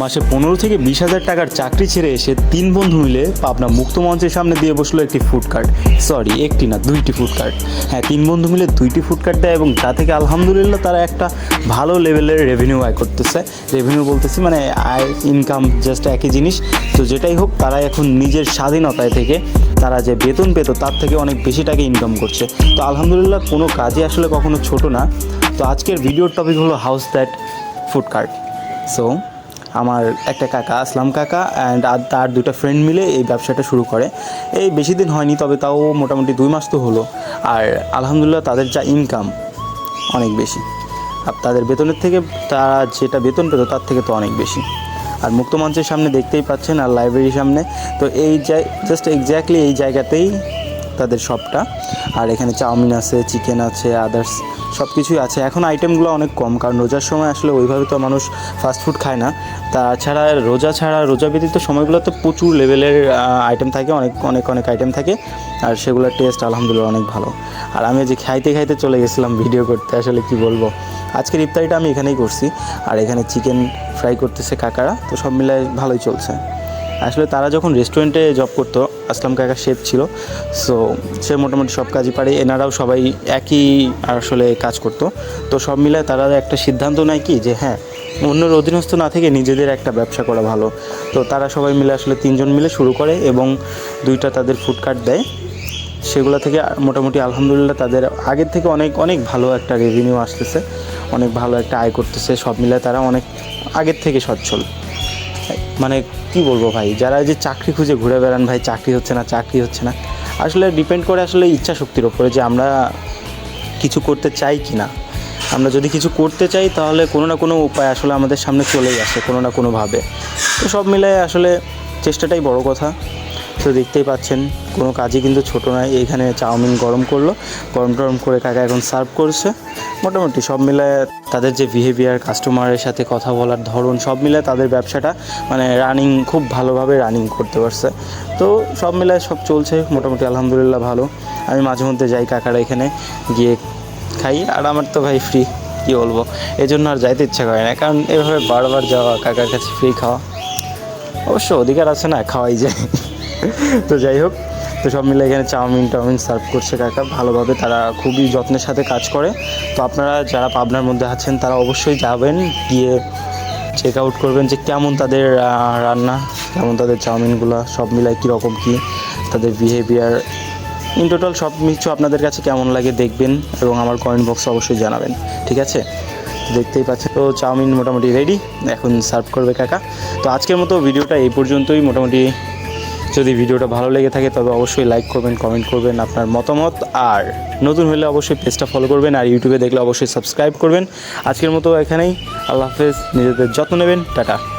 মাসে পনেরো থেকে বিশ হাজার টাকার চাকরি ছেড়ে এসে তিন বন্ধু মিলে পাবনা মুক্ত মঞ্চের সামনে দিয়ে বসল একটি ফুড কার্ট সরি একটি না, দুইটি ফুড কার্ট হ্যাঁ তিন বন্ধু মিলে দুইটি ফুড কার্ট দেয় এবং তা থেকে আলহামদুলিল্লাহ তারা একটা ভালো লেভেলের রেভিনিউ আয় করতেছে। রেভিনিউ বলতেছি মানে আয় ইনকাম জাস্ট একই জিনিস। তো যেটাই হোক তারা এখন নিজের স্বাধীনতায় থেকে তারা যে বেতন পেত, তার থেকে অনেক বেশি টাকা ইনকাম করছে। তো আলহামদুলিল্লাহ কোনো কাজে আসলে কখনো ছোট না। তো আজকের ভিডিওর টপিক হলো house that food cart so আমার একটা কাকা, আসলাম কাকা অ্যান্ড আর তার দুটো ফ্রেন্ড মিলে এই ব্যবসাটা শুরু করে। এই বেশি দিন হয়নি, তবে তাও মোটামুটি দুই মাস তো হলো। আর আলহামদুলিল্লাহ তাদের যা ইনকাম অনেক বেশি। আর তাদের বেতনের থেকে তারা যেটা বেতন পেত, তার থেকে তো অনেক বেশি। আর মুক্ত মঞ্চের সামনে দেখতেই পাচ্ছেন, আর লাইব্রেরির সামনে। তো এই জায় জাস্ট এক্স্যাক্টলি এই জায়গাতেই তাদের শপটা আর এখানে চাউমিন আছে, চিকেন আছে আদার্স সব কিছুই আছে। এখন আইটেমগুলো অনেক কম, কারণ রোজার সময় আসলে ওইভাবে তো মানুষ ফাস্ট ফুড খায় না। তাছাড়া রোজা ছাড়া, রোজা ব্যতীত সময়গুলোতে প্রচুর লেভেলের আইটেম থাকে, অনেক অনেক অনেক আইটেম থাকে। আর সেগুলোর টেস্ট আলহামদুলিল্লাহ অনেক ভালো। আর আমি যে খাইতে খাইতে চলে গেছিলাম ভিডিও করতে, আসলে কি বলব? আজকের ইফতারিটা আমি এখানেই করছি। আর এখানে চিকেন ফ্রাই করতেছে কাকারা, তো সব মিলায় ভালোই চলছে। আসলে তারা যখন রেস্টুরেন্টে জব করতো আসলাম কাকা শেফ ছিল। সো সে মোটামুটি সব কাজই পারে। এনারাও সবাই একই আসলে কাজ করতো। তো সব মিলে তারা একটা সিদ্ধান্ত নেয় কি যে হ্যাঁ অন্যের অধীনস্থ না থেকে নিজেদের একটা ব্যবসা করা ভালো। তো তারা সবাই মিলে আসলে তিনজন মিলে শুরু করে এবং দুইটা তাদের ফুড কার্ট দেয়। সেগুলো থেকে মোটামুটি আলহামদুলিল্লাহ তাদের আগের থেকে অনেক অনেক ভালো একটা রেভিনিউ আসতেছে। অনেক ভালো একটা আয় করতেছে। সব মিলে তারা অনেক আগের থেকে সচ্ছল। মানে কি বলব ভাই, যারা যে চাকরি খুঁজে ঘুরে বেড়ান ভাই, চাকরি হচ্ছে না, চাকরি হচ্ছে না। আসলে ডিপেন্ড করে আসলে ইচ্ছা শক্তির ওপরে যে আমরা কিছু করতে চাই কি না আমরা যদি কিছু করতে চাই তাহলে কোনো না কোনো উপায় আসলে আমাদের সামনে চলেই আসে, কোনো না কোনোভাবে। তো সব মিলে আসলে চেষ্টাটাই বড় কথা। তো দেখতেই পাচ্ছেন, কোনো কাজই কিন্তু ছোটো নয়। এখানে চাউমিন গরম করল। গরম টরম করে কাকা এখন সার্ভ করছে। মোটামুটি সব মিলে তাদের যে বিহেভিয়ার কাস্টমারের সাথে কথা বলার ধরন, সব মিলে তাদের ব্যবসাটা মানে রানিং খুব ভালোভাবে রানিং করতে পারছে। তো সব মিলে সব চলছে, মোটামুটি আলহামদুলিল্লাহ ভালো। আমি মাঝে মধ্যে যাই কাকারা এখানে গিয়ে খাই, আর আমার তো ভাই ফ্রি কী বলব? এই জন্য আর যাইতে ইচ্ছা করে না, কারণ এভাবে বারবার যাওয়া, কাকার কাছে ফ্রি খাওয়া, অবশ্য অধিকার আছে না, খাওয়াই যায়। তো যাই হোক, তো সব মিলে এখানে চাউমিন টাউমিন সার্ভ করছে কাকা। ভালোভাবে তারা খুবই যত্নের সাথে কাজ করে। তো আপনারা যারা পাবনার মধ্যে আছেন, তারা অবশ্যই যাবেন, গিয়ে চেক আউট করবেন যে কেমন তাদের রান্না, কেমন তাদের চাউমিনগুলো, সব মিলায় কীরকম কী তাদের বিহেভিয়ার ইন টোটাল সব কিছু আপনাদের কাছে কেমন লাগে দেখবেন এবং আমার কমেন্ট বক্সে অবশ্যই জানাবেন, ঠিক আছে? দেখতেই পাচ্ছেন, তো চাউমিন মোটামুটি রেডি এখন সার্ভ করবে কাকা। তো আজকের মতো ভিডিওটা এই পর্যন্তই, মোটামুটি যদি ভিডিওটা ভালো লেগে থাকে, তবে অবশ্যই লাইক করবেন কমেন্ট করবেন আপনার মতামত। আর নতুন হলে অবশ্যই পেজটা ফলো করবেন আর ইউটিউবে দেখলে অবশ্যই সাবস্ক্রাইব করবেন। আজকের মতো এখানেই। আল্লাহ হাফেজ। নিজেদের যত্ন নেবেন। টাটা।